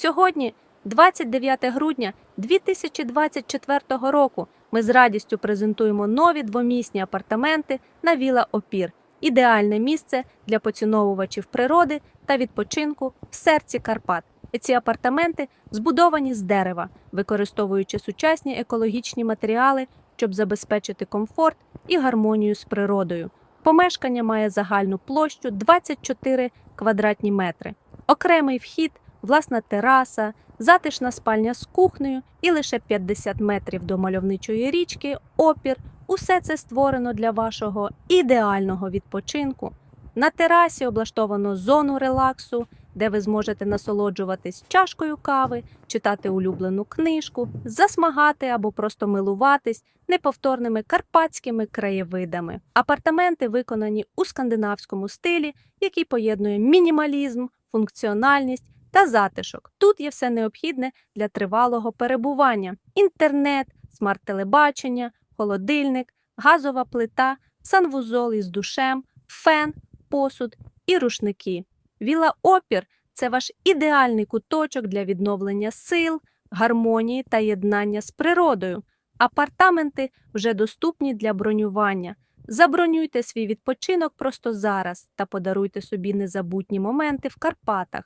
Сьогодні, 29 грудня 2024 року, ми з радістю презентуємо нові двомісні апартаменти на Віла Опір. Ідеальне місце для поціновувачів природи та відпочинку в серці Карпат. Ці апартаменти збудовані з дерева, використовуючи сучасні екологічні матеріали, щоб забезпечити комфорт і гармонію з природою. Помешкання має загальну площу 24 квадратні метри, окремий вхід, власна тераса, затишна спальня з кухнею і лише 50 метрів до мальовничої річки, опір. Усе це створено для вашого ідеального відпочинку. На терасі облаштовано зону релаксу, де ви зможете насолоджуватись чашкою кави, читати улюблену книжку, засмагати або просто милуватись неповторними карпатськими краєвидами. Апартаменти виконані у скандинавському стилі, який поєднує мінімалізм, функціональність та затишок. Тут є все необхідне для тривалого перебування: інтернет, смарт-телебачення, холодильник, газова плита, санвузол із душем, фен, посуд і рушники. Віла Опір це ваш ідеальний куточок для відновлення сил, гармонії та єднання з природою. Апартаменти вже доступні для бронювання. Забронюйте свій відпочинок просто зараз та подаруйте собі незабутні моменти в Карпатах.